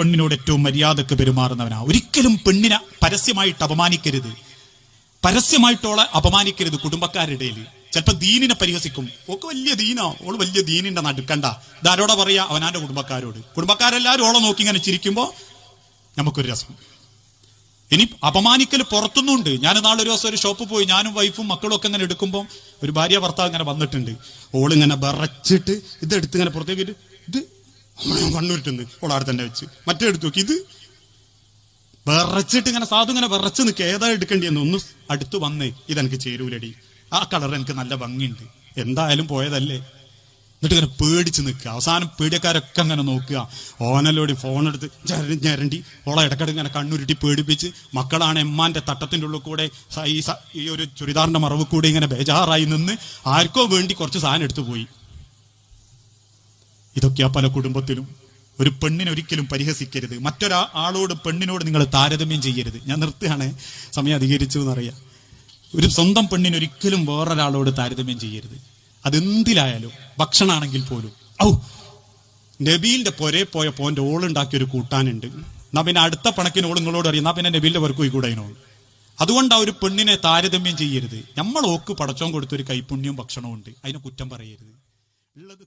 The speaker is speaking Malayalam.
പെണ്ണിനോട് ഏറ്റവും മര്യാദയ്ക്ക് പെരുമാറുന്നവനാ. ഒരിക്കലും പെണ്ണിനെ പരസ്യമായിട്ട് അപമാനിക്കരുത്. പരസ്യമായിട്ടോളെ അപമാനിക്കരുത് കുടുംബക്കാരുടെ ഇടയിൽ ചിലപ്പോൾ ദീനിനെ പരിഹസിക്കും. ഓക്ക് വലിയ ദീനോ. ഓൾ വലിയ ദീനിന്റെ നടുക്കണ്ട ഇതാരോടെ പറയാ? അവനാന്റെ കുടുംബക്കാരോട്? കുടുംബക്കാരെല്ലാവരും ഓളെ നോക്കി ഇങ്ങനെ ചിരിക്കുമ്പോൾ നമുക്കൊരു രസം. ഇനി അപമാനിക്കൽ പുറത്തുനിന്നുണ്ട്. ഞാൻ നാളെ ഒരു ദിവസം ഒരു ഷോപ്പ് പോയി. ഞാനും വൈഫും മക്കളും ഒക്കെ ഇങ്ങനെ എടുക്കുമ്പോൾ ഒരു ഭാര്യ ഭർത്താവ് ഇങ്ങനെ വന്നിട്ടുണ്ട്. ഓളിങ്ങനെ വിറച്ചിട്ട് ഇതെടുത്ത് ഇങ്ങനെ പുറത്തേക്ക് ഇട്ട് ഇത് ഞാൻ കണ്ണൂരിട്ടുണ്ട് ഓളാടെ തന്നെ വെച്ച്. മറ്റേ എടുത്തു നോക്കി. ഇത് വിറച്ചിട്ട് ഇങ്ങനെ സാധു ഇങ്ങനെ വിറച്ച് നിൽക്കുക ഏതാ എടുക്കേണ്ടിയെന്ന് ഒന്ന് അടുത്ത് വന്നേ. ഇതെനിക്ക് ചേരൂലടി. ആ കളർ എനിക്ക് നല്ല ഭംഗിയുണ്ട്. എന്തായാലും പോയതല്ലേ. എന്നിട്ട് ഇങ്ങനെ പേടിച്ച് നിൽക്കുക അവസാനം പേടിയക്കാരൊക്കെ അങ്ങനെ നോക്കുക. ഓനലോടി ഫോൺ എടുത്ത് ഞരണ്ടി ഞരണ്ടി. ഓളെ ഇടക്കിടക്ക് ഇങ്ങനെ കണ്ണുരുട്ടി പേടിപ്പിച്ച് മക്കളാണ് എമ്മാന്റെ തട്ടത്തിന്റെ ഉള്ളിൽ കൂടെ ഈ ഒരു ചുരിദാറിന്റെ മറവ് കൂടെ ഇങ്ങനെ ബേജാറായി നിന്ന് ആർക്കോ വേണ്ടി കുറച്ച് സാധനം എടുത്തു പോയി. ഇതൊക്കെയാ പല കുടുംബത്തിലും ഒരു പെണ്ണിനെ ഒരിക്കലും പരിഹസിക്കരുത്. മറ്റൊരാ ആളോട് പെണ്ണിനോട് നിങ്ങൾ താരതമ്യം ചെയ്യരുത്. ഞാൻ നിർത്തുകയാണ്. സമയം അധികരിച്ചു എന്നറിയാം ഒരു സ്വന്തം പെണ്ണിന് ഒരിക്കലും വേറൊരാളോട് താരതമ്യം ചെയ്യരുത്. അതെന്തിലായാലും ഭക്ഷണമാണെങ്കിൽ പോലും. ഔ നബീലിന്റെ പൊരേ പോയ പോന്റെ ഓളുണ്ടാക്കിയ ഒരു കൂട്ടാനുണ്ട്. എന്നാ പിന്നെ അടുത്ത പണക്കിന് ഓൾ നിങ്ങളോട് അറിയാം എന്നാ പിന്നെ നബീലിന്റെ വർക്ക് പോയി കൂടെ അതുകൊണ്ട് ആ ഒരു പെണ്ണിനെ താരതമ്യം ചെയ്യരുത്. നമ്മൾ ഓക്ക് പടച്ചോൻ കൊടുത്തൊരു കൈപുണ്യവും ഭക്ഷണവും ഉണ്ട്. അതിനെ കുറ്റം പറയരുത്. ഉള്ളത്